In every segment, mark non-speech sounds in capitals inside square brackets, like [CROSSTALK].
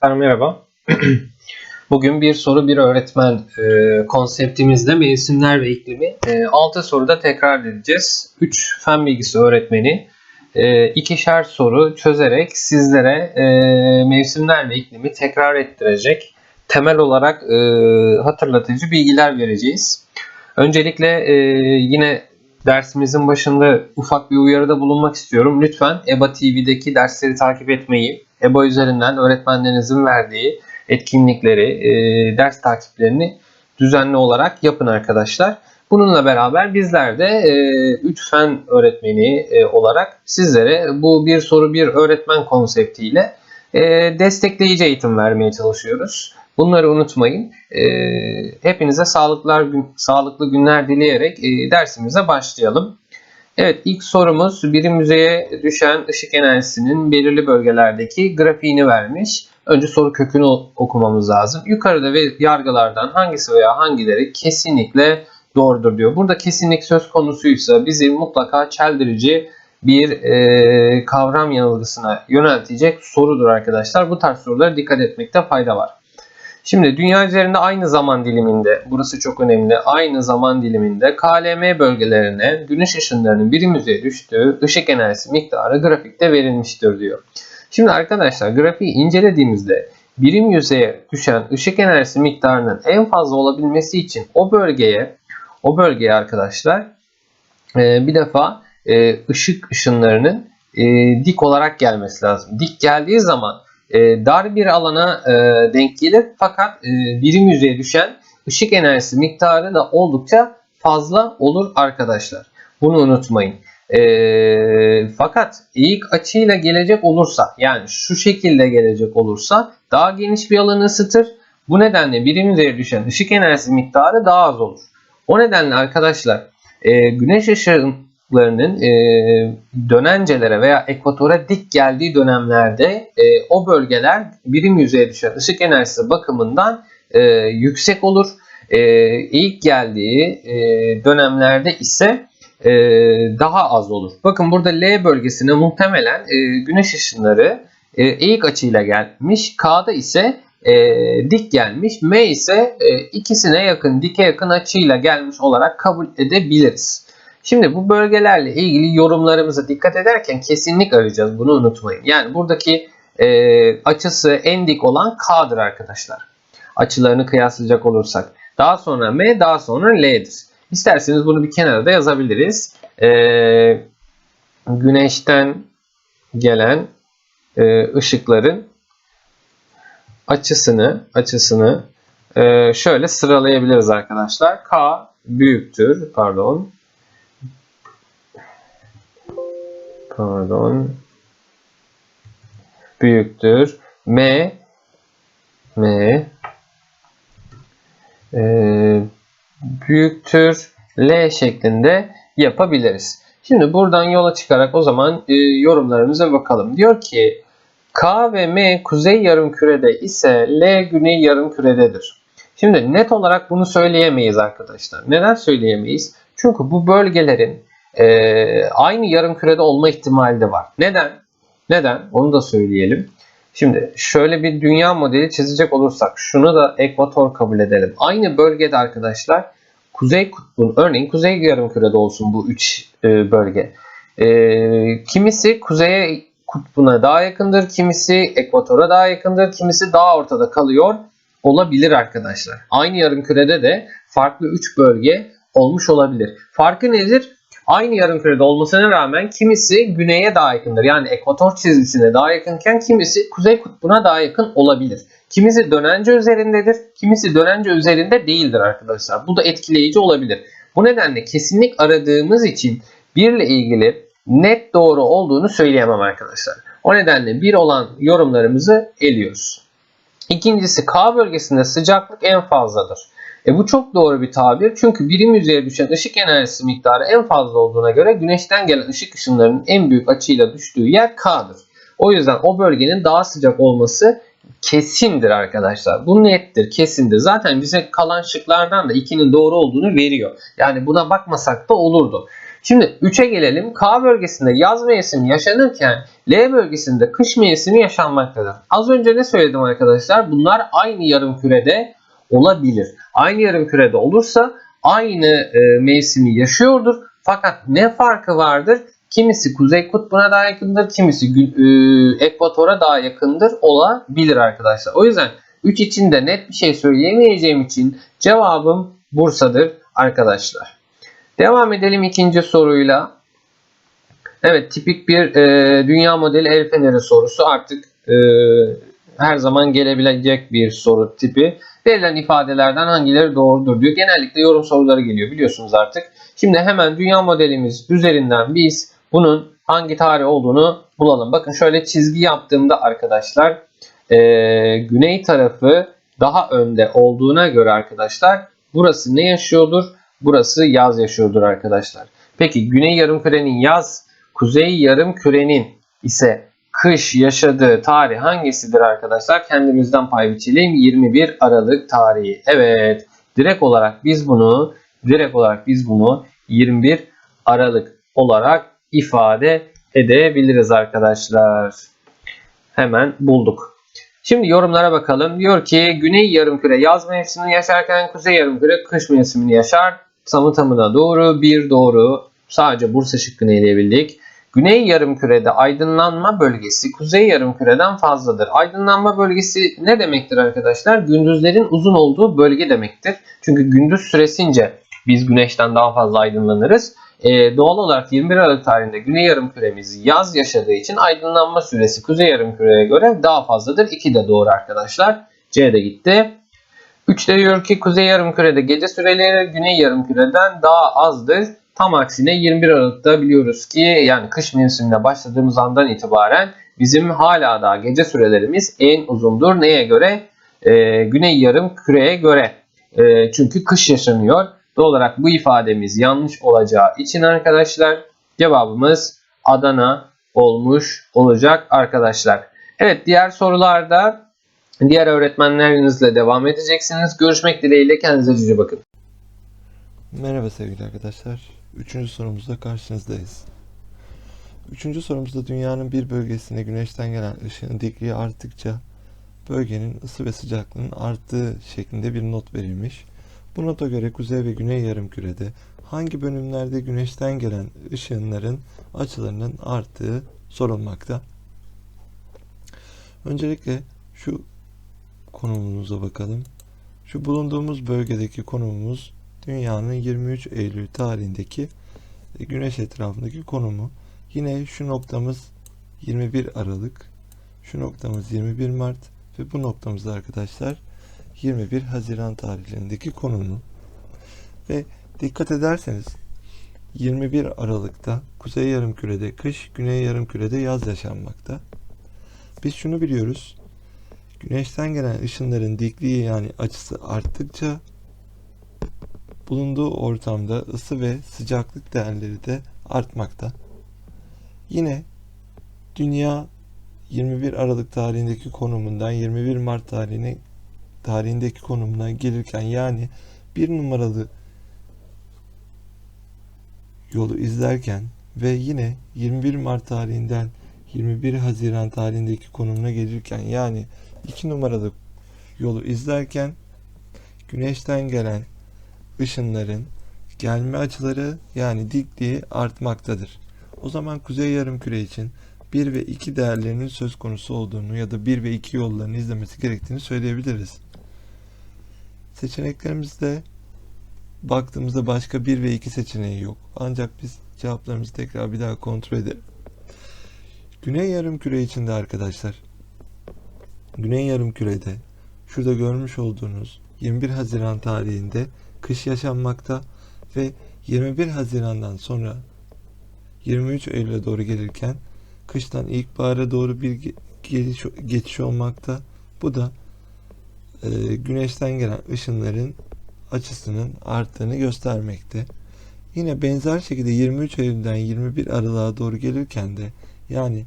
Arkadaşlar merhaba. [CLEARS THROAT] Bugün bir soru bir öğretmen e, konseptimizde mevsimler ve iklimi e, 6 soruda tekrar edeceğiz. 3 fen bilgisi öğretmeni e, ikişer soru çözerek sizlere e, mevsimler ve iklimi tekrar ettirecek temel olarak e, hatırlatıcı bilgiler vereceğiz. Öncelikle e, yine dersimizin başında ufak bir uyarıda bulunmak istiyorum. Lütfen EBA TV'deki dersleri takip etmeyi, EBA üzerinden öğretmenlerinizin verdiği etkinlikleri, e, ders takiplerini düzenli olarak yapın arkadaşlar. Bununla beraber bizler de 3 fen öğretmeni e, olarak sizlere bu bir soru bir öğretmen konseptiyle e, destekleyici eğitim vermeye çalışıyoruz. Bunları unutmayın. E, hepinize sağlıklar sağlıklı günler dileyerek e, dersimize başlayalım. Evet ilk sorumuz birim yüzeye düşen ışık enerjisinin belirli bölgelerdeki grafiğini vermiş. Önce soru kökünü okumamız lazım. Yukarıda ve yargılardan hangisi veya hangileri kesinlikle doğrudur diyor. Burada kesinlik söz konusuysa bizi mutlaka çeldirici bir e, kavram yanılgısına yöneltecek sorudur arkadaşlar. Bu tarz sorulara dikkat etmekte fayda var. Şimdi dünya üzerinde aynı zaman diliminde, burası çok önemli, aynı zaman diliminde KLM bölgelerine güneş ışınlarının birim yüzeye düştüğü ışık enerjisi miktarı grafikte verilmiştir diyor. Şimdi arkadaşlar grafiği incelediğimizde birim yüzeye düşen ışık enerjisi miktarının en fazla olabilmesi için o bölgeye o bölgeye arkadaşlar bir defa ışık ışınlarının dik olarak gelmesi lazım. Dik geldiği zaman e, dar bir alana e, denk gelir fakat e, birim yüzeye düşen ışık enerjisi miktarı da oldukça fazla olur arkadaşlar. Bunu unutmayın. E, fakat eğik açıyla gelecek olursa yani şu şekilde gelecek olursa daha geniş bir alanı ısıtır. Bu nedenle birim yüzeye düşen ışık enerjisi miktarı daha az olur. O nedenle arkadaşlar e, güneş ışığın ışıklarının e, dönencelere veya ekvatora dik geldiği dönemlerde e, o bölgeler birim yüzeye düşen ışık enerjisi bakımından e, yüksek olur. E, ilk geldiği e, dönemlerde ise e, daha az olur. Bakın burada L bölgesine muhtemelen e, güneş ışınları e, eğik açıyla gelmiş. K'da ise e, dik gelmiş. M ise e, ikisine yakın, dike yakın açıyla gelmiş olarak kabul edebiliriz. Şimdi bu bölgelerle ilgili yorumlarımıza dikkat ederken kesinlik arayacağız. Bunu unutmayın. Yani buradaki e, açısı en dik olan K'dır arkadaşlar. Açılarını kıyaslayacak olursak. Daha sonra M, daha sonra L'dir. İsterseniz bunu bir kenara da yazabiliriz. E, güneşten gelen e, ışıkların açısını açısını e, şöyle sıralayabiliriz arkadaşlar. K büyüktür, pardon. Pardon büyüktür. M M e, büyüktür L şeklinde yapabiliriz. Şimdi buradan yola çıkarak o zaman e, yorumlarımıza bakalım. Diyor ki K ve M kuzey yarım kürede ise L güney yarım kürededir. Şimdi net olarak bunu söyleyemeyiz arkadaşlar. Neden söyleyemeyiz? Çünkü bu bölgelerin e, aynı yarım kürede olma ihtimali de var. Neden? Neden? Onu da söyleyelim. Şimdi şöyle bir dünya modeli çizecek olursak şunu da ekvator kabul edelim. Aynı bölgede arkadaşlar kuzey kutbun örneğin kuzey yarım kürede olsun bu üç e, bölge. E, kimisi kuzeye kutbuna daha yakındır, kimisi ekvatora daha yakındır, kimisi daha ortada kalıyor olabilir arkadaşlar. Aynı yarım kürede de farklı 3 bölge olmuş olabilir. Farkı nedir? Aynı yarım kürede olmasına rağmen kimisi güneye daha yakındır. Yani ekvator çizgisine daha yakınken kimisi kuzey kutbuna daha yakın olabilir. Kimisi dönence üzerindedir, kimisi dönence üzerinde değildir arkadaşlar. Bu da etkileyici olabilir. Bu nedenle kesinlik aradığımız için birle ilgili net doğru olduğunu söyleyemem arkadaşlar. O nedenle bir olan yorumlarımızı eliyoruz. İkincisi K bölgesinde sıcaklık en fazladır. E bu çok doğru bir tabir çünkü birim yüzeye düşen ışık enerjisi miktarı en fazla olduğuna göre güneşten gelen ışık ışınlarının en büyük açıyla düştüğü yer K'dır. O yüzden o bölgenin daha sıcak olması kesindir arkadaşlar. Bu nettir, kesindir. Zaten bize kalan şıklardan da 2'nin doğru olduğunu veriyor. Yani buna bakmasak da olurdu. Şimdi 3'e gelelim. K bölgesinde yaz mevsimi yaşanırken L bölgesinde kış mevsimi yaşanmaktadır. Az önce ne söyledim arkadaşlar? Bunlar aynı yarım kürede olabilir. Aynı yarım kürede olursa aynı e, mevsimi yaşıyordur. Fakat ne farkı vardır? Kimisi kuzey kutbuna daha yakındır, kimisi e, ekvatora daha yakındır olabilir arkadaşlar. O yüzden 3 için de net bir şey söyleyemeyeceğim için cevabım Bursa'dır arkadaşlar. Devam edelim ikinci soruyla. Evet tipik bir e, dünya modeli el feneri sorusu artık e, her zaman gelebilecek bir soru tipi. Verilen ifadelerden hangileri doğrudur diyor. Genellikle yorum soruları geliyor biliyorsunuz artık. Şimdi hemen dünya modelimiz üzerinden biz bunun hangi tarih olduğunu bulalım. Bakın şöyle çizgi yaptığımda arkadaşlar e, güney tarafı daha önde olduğuna göre arkadaşlar burası ne yaşıyordur? Burası yaz yaşıyordur arkadaşlar. Peki güney yarımkürenin yaz, kuzey yarımkürenin ise kış yaşadığı tarih hangisidir arkadaşlar? Kendimizden pay biçelim. 21 Aralık tarihi. Evet. Direkt olarak biz bunu direkt olarak biz bunu 21 Aralık olarak ifade edebiliriz arkadaşlar. Hemen bulduk. Şimdi yorumlara bakalım. Diyor ki Güney Yarımküre yaz mevsimini yaşarken Kuzey Yarımküre kış mevsimini yaşar. Tamı tamına doğru. Bir doğru. Sadece Bursa şıkkını eleyebildik. Güney yarımkürede aydınlanma bölgesi kuzey yarımküreden fazladır. Aydınlanma bölgesi ne demektir arkadaşlar? Gündüzlerin uzun olduğu bölge demektir. Çünkü gündüz süresince biz güneşten daha fazla aydınlanırız. Ee, doğal olarak 21 Aralık tarihinde güney yarımküremiz yaz yaşadığı için aydınlanma süresi kuzey yarımküreye göre daha fazladır. 2 de doğru arkadaşlar. C de gitti. 3 de diyor ki kuzey yarımkürede gece süreleri güney yarımküreden daha azdır. Tam aksine 21 Aralık'ta biliyoruz ki yani kış mevsimine başladığımız andan itibaren bizim hala daha gece sürelerimiz en uzundur. Neye göre? Ee, güney yarım küreye göre. Ee, çünkü kış yaşanıyor. Doğal olarak bu ifademiz yanlış olacağı için arkadaşlar cevabımız Adana olmuş olacak arkadaşlar. Evet diğer sorularda diğer öğretmenlerinizle devam edeceksiniz. Görüşmek dileğiyle kendinize cici bakın. Merhaba sevgili arkadaşlar. Üçüncü sorumuzda karşınızdayız. Üçüncü sorumuzda dünyanın bir bölgesine güneşten gelen ışığın dikliği arttıkça bölgenin ısı ve sıcaklığının arttığı şeklinde bir not verilmiş. Bu nota göre kuzey ve güney yarımkürede hangi bölümlerde güneşten gelen ışınların açılarının arttığı sorulmakta. Öncelikle şu konumumuza bakalım. Şu bulunduğumuz bölgedeki konumumuz dünyanın 23 Eylül tarihindeki e, güneş etrafındaki konumu. Yine şu noktamız 21 Aralık, şu noktamız 21 Mart ve bu noktamız arkadaşlar 21 Haziran tarihlerindeki konumu. Ve dikkat ederseniz 21 Aralık'ta Kuzey Yarımküre'de kış, Güney Yarımküre'de yaz yaşanmakta. Biz şunu biliyoruz. Güneşten gelen ışınların dikliği yani açısı arttıkça bulunduğu ortamda ısı ve sıcaklık değerleri de artmakta. Yine dünya 21 Aralık tarihindeki konumundan 21 Mart tarihine tarihindeki konumuna gelirken yani bir numaralı yolu izlerken ve yine 21 Mart tarihinden 21 Haziran tarihindeki konumuna gelirken yani 2 numaralı yolu izlerken güneşten gelen ışınların gelme açıları yani dikliği artmaktadır. O zaman kuzey yarımküre için 1 ve 2 değerlerinin söz konusu olduğunu ya da 1 ve 2 yollarını izlemesi gerektiğini söyleyebiliriz. Seçeneklerimizde baktığımızda başka 1 ve 2 seçeneği yok. Ancak biz cevaplarımızı tekrar bir daha kontrol edelim. Güney yarımküre içinde arkadaşlar Güney yarımkürede şurada görmüş olduğunuz 21 Haziran tarihinde kış yaşanmakta ve 21 Haziran'dan sonra 23 Eylül'e doğru gelirken kıştan ilkbahara doğru bir geliş, geçiş olmakta. Bu da e, güneşten gelen ışınların açısının arttığını göstermekte. Yine benzer şekilde 23 Eylül'den 21 Aralık'a doğru gelirken de yani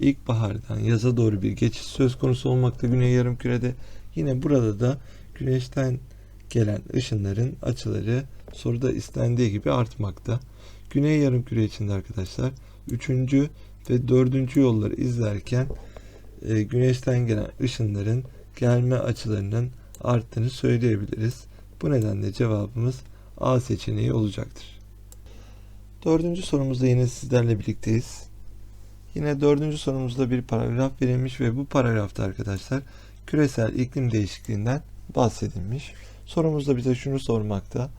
ilkbahardan yaza doğru bir geçiş söz konusu olmakta Güney Yarımküre'de. Yine burada da güneşten gelen ışınların açıları soruda istendiği gibi artmakta. Güney yarımküre içinde arkadaşlar 3. ve 4. yolları izlerken e, güneşten gelen ışınların gelme açılarının arttığını söyleyebiliriz. Bu nedenle cevabımız A seçeneği olacaktır. Dördüncü sorumuzda yine sizlerle birlikteyiz. Yine dördüncü sorumuzda bir paragraf verilmiş ve bu paragrafta arkadaşlar küresel iklim değişikliğinden bahsedilmiş. Sorumuzda bize şunu sormakta.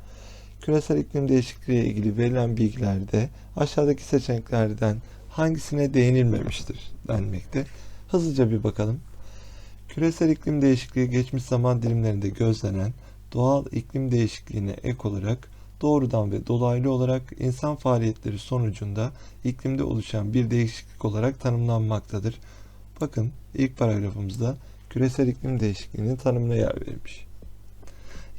Küresel iklim değişikliği ile ilgili verilen bilgilerde aşağıdaki seçeneklerden hangisine değinilmemiştir denmekte. Hızlıca bir bakalım. Küresel iklim değişikliği geçmiş zaman dilimlerinde gözlenen doğal iklim değişikliğine ek olarak doğrudan ve dolaylı olarak insan faaliyetleri sonucunda iklimde oluşan bir değişiklik olarak tanımlanmaktadır. Bakın ilk paragrafımızda küresel iklim değişikliğinin tanımına yer verilmiş.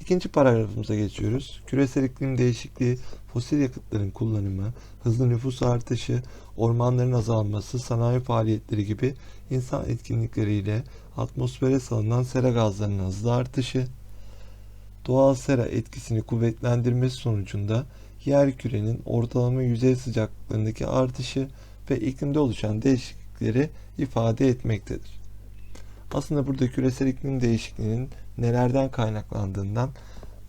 İkinci paragrafımıza geçiyoruz. Küresel iklim değişikliği, fosil yakıtların kullanımı, hızlı nüfus artışı, ormanların azalması, sanayi faaliyetleri gibi insan etkinlikleriyle atmosfere salınan sera gazlarının hızlı artışı, doğal sera etkisini kuvvetlendirmesi sonucunda yer kürenin ortalama yüzey sıcaklığındaki artışı ve iklimde oluşan değişiklikleri ifade etmektedir. Aslında burada küresel iklim değişikliğinin nelerden kaynaklandığından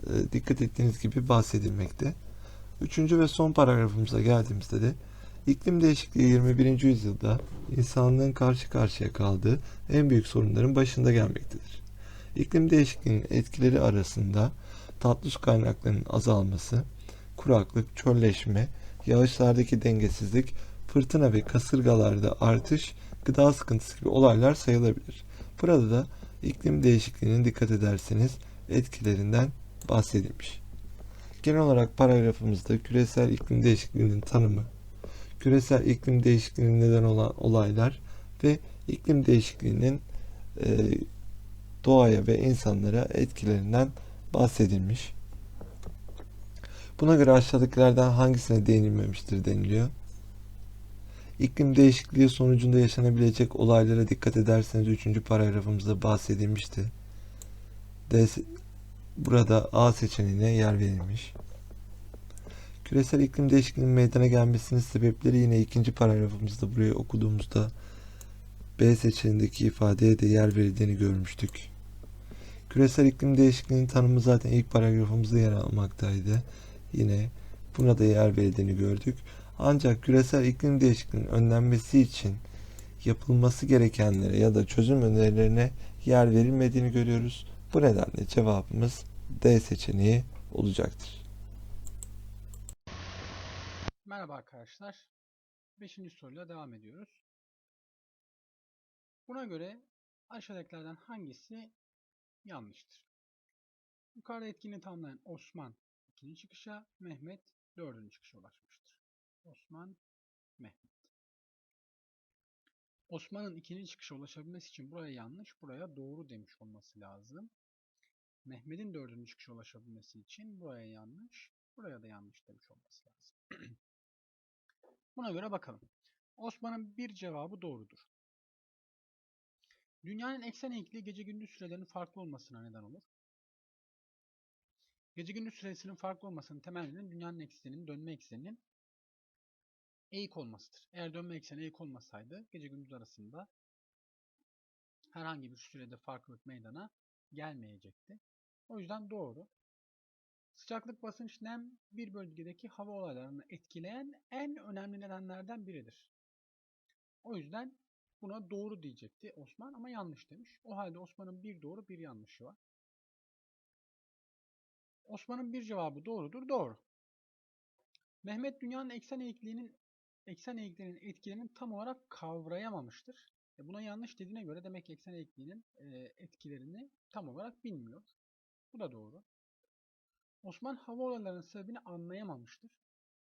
e, dikkat ettiğiniz gibi bahsedilmekte. Üçüncü ve son paragrafımıza geldiğimizde de iklim değişikliği 21. yüzyılda insanlığın karşı karşıya kaldığı en büyük sorunların başında gelmektedir. İklim değişikliğinin etkileri arasında tatlı su kaynaklarının azalması, kuraklık, çölleşme, yağışlardaki dengesizlik, fırtına ve kasırgalarda artış, gıda sıkıntısı gibi olaylar sayılabilir. Burada da iklim değişikliğinin dikkat ederseniz etkilerinden bahsedilmiş. Genel olarak paragrafımızda küresel iklim değişikliğinin tanımı, küresel iklim değişikliğinin neden olan olaylar ve iklim değişikliğinin e, doğaya ve insanlara etkilerinden bahsedilmiş. Buna göre aşağıdakilerden hangisine değinilmemiştir deniliyor. İklim değişikliği sonucunda yaşanabilecek olaylara dikkat ederseniz 3. paragrafımızda bahsedilmişti. D, burada A seçeneğine yer verilmiş. Küresel iklim değişikliğinin meydana gelmesinin sebepleri yine ikinci paragrafımızda buraya okuduğumuzda B seçeneğindeki ifadeye de yer verildiğini görmüştük. Küresel iklim değişikliğinin tanımı zaten ilk paragrafımızda yer almaktaydı. Yine buna da yer verildiğini gördük. Ancak küresel iklim değişikliğinin önlenmesi için yapılması gerekenlere ya da çözüm önerilerine yer verilmediğini görüyoruz. Bu nedenle cevabımız D seçeneği olacaktır. Merhaba arkadaşlar. Beşinci soruyla devam ediyoruz. Buna göre aşağıdakilerden hangisi yanlıştır? Yukarıda etkinliği tamamlayan Osman ikinci çıkışa, Mehmet dördüncü çıkışa ulaşmıştır. Osman, Mehmet. Osman'ın ikinci çıkışa ulaşabilmesi için buraya yanlış, buraya doğru demiş olması lazım. Mehmet'in dördüncü çıkışa ulaşabilmesi için buraya yanlış, buraya da yanlış demiş olması lazım. [CLEARS THROAT] Buna göre bakalım. Osman'ın bir cevabı doğrudur. Dünyanın eksen eğikliği gece gündüz sürelerinin farklı olmasına neden olur. Gece gündüz süresinin farklı olmasının temel nedeni dünyanın ekseninin dönme ekseninin eğik olmasıdır. Eğer dönme ekseni eğik olmasaydı gece gündüz arasında herhangi bir sürede farklılık meydana gelmeyecekti. O yüzden doğru. Sıcaklık, basınç, nem bir bölgedeki hava olaylarını etkileyen en önemli nedenlerden biridir. O yüzden buna doğru diyecekti Osman ama yanlış demiş. O halde Osman'ın bir doğru bir yanlışı var. Osman'ın bir cevabı doğrudur. Doğru. Mehmet dünyanın eksen eğikliğinin eksen eğikliğinin etkilerini tam olarak kavrayamamıştır. E buna yanlış dediğine göre demek ki eksen eğikliğinin e, etkilerini tam olarak bilmiyor. Bu da doğru. Osman hava olaylarının sebebini anlayamamıştır.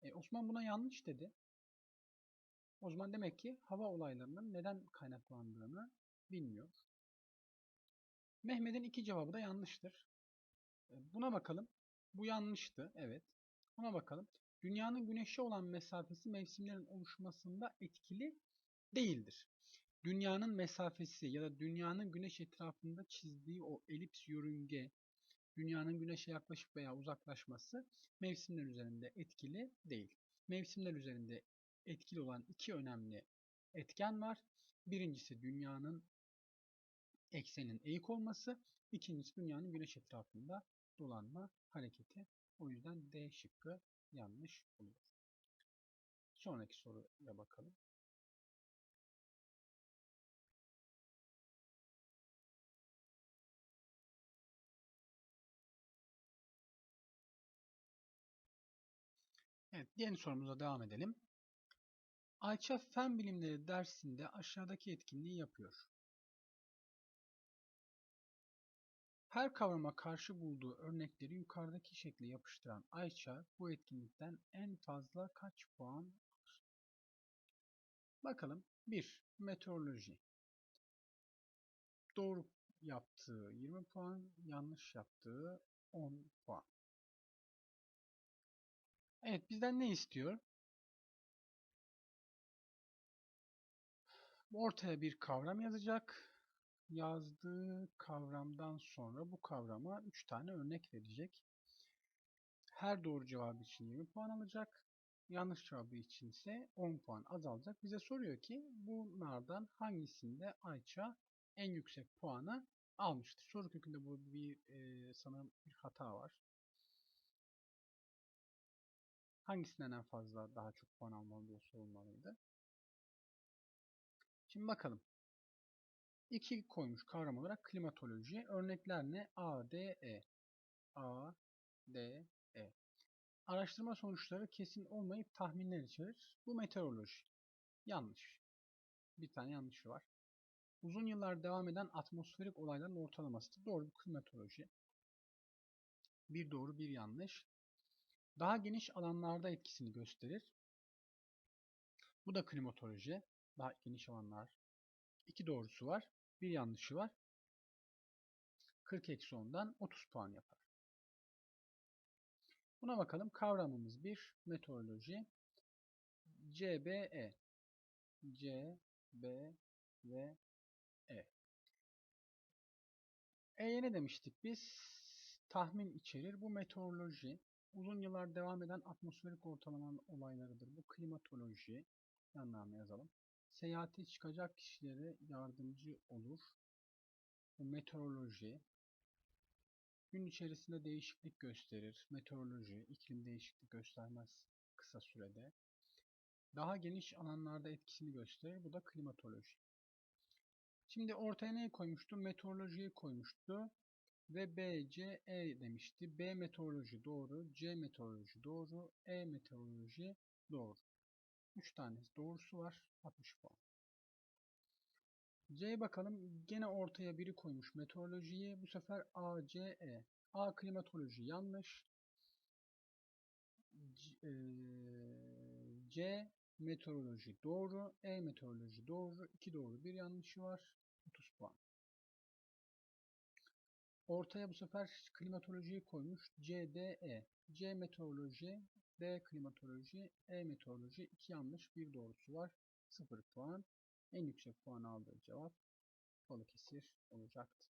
E, Osman buna yanlış dedi. O zaman demek ki hava olaylarının neden kaynaklandığını bilmiyor. Mehmet'in iki cevabı da yanlıştır. E, Buna bakalım. Bu yanlıştı. Evet. Buna bakalım. Dünyanın güneşe olan mesafesi mevsimlerin oluşmasında etkili değildir. Dünyanın mesafesi ya da dünyanın güneş etrafında çizdiği o elips yörünge, dünyanın güneşe yaklaşıp veya uzaklaşması mevsimler üzerinde etkili değil. mevsimler üzerinde etkili olan iki önemli etken var. Birincisi dünyanın eksenin eğik olması, ikincisi dünyanın güneş etrafında dolanma hareketi. O yüzden D şıkkı yanlış olur. Sonraki soruya bakalım. Evet, yeni sorumuza devam edelim. Ayça Fen Bilimleri dersinde aşağıdaki etkinliği yapıyor. Her kavrama karşı bulduğu örnekleri yukarıdaki şekle yapıştıran Ayça bu etkinlikten en fazla kaç puan alır? Bakalım. 1. Meteoroloji. Doğru yaptığı 20 puan, yanlış yaptığı 10 puan. Evet, bizden ne istiyor? Ortaya bir kavram yazacak. Yazdığı kavramdan sonra bu kavrama 3 tane örnek verecek. Her doğru cevabı için 20 puan alacak. Yanlış cevabı için ise 10 puan azalacak. Bize soruyor ki bunlardan hangisinde Ayça en yüksek puanı almıştır? Soru kökünde bu bir e, sanırım bir hata var. Hangisinden en fazla daha çok puan almalı diye sorulmalıydı. Şimdi bakalım. 2 koymuş kavram olarak klimatoloji. Örnekler ne? A, D, E. A, D, E. Araştırma sonuçları kesin olmayıp tahminler içerir. Bu meteoroloji. Yanlış. Bir tane yanlışı var. Uzun yıllar devam eden atmosferik olayların ortalamasıdır. Doğru klimatoloji. Bir doğru bir yanlış. Daha geniş alanlarda etkisini gösterir. Bu da klimatoloji. Daha geniş alanlar. İki doğrusu var. Bir yanlışı var. 40 eksi 10'dan 30 puan yapar. Buna bakalım. Kavramımız 1. Meteoroloji. C, B, E. C, B ve E. E'ye ne demiştik biz? Tahmin içerir. Bu meteoroloji. Uzun yıllar devam eden atmosferik ortalama olaylarıdır. Bu klimatoloji. Yanlarına yazalım. Seyahate çıkacak kişilere yardımcı olur. Bu meteoroloji. Gün içerisinde değişiklik gösterir. Meteoroloji, iklim değişiklik göstermez kısa sürede. Daha geniş alanlarda etkisini gösterir. Bu da klimatoloji. Şimdi ortaya neyi koymuştu? Meteorolojiyi koymuştu. Ve B, C, E demişti. B meteoroloji doğru, C meteoroloji doğru, E meteoroloji doğru. 3 tanesi doğrusu var. 60 puan. C'ye bakalım. Gene ortaya biri koymuş meteorolojiyi. Bu sefer A, C, E. A klimatoloji yanlış. C, e, C meteoroloji doğru. E meteoroloji doğru. 2 doğru bir yanlışı var. 30 puan. Ortaya bu sefer klimatolojiyi koymuş. C, D, E. C meteoroloji, D klimatoloji, E meteoroloji. 2 yanlış, bir doğrusu var. 0 puan. En yüksek puan aldığı cevap Balıkesir olacaktı.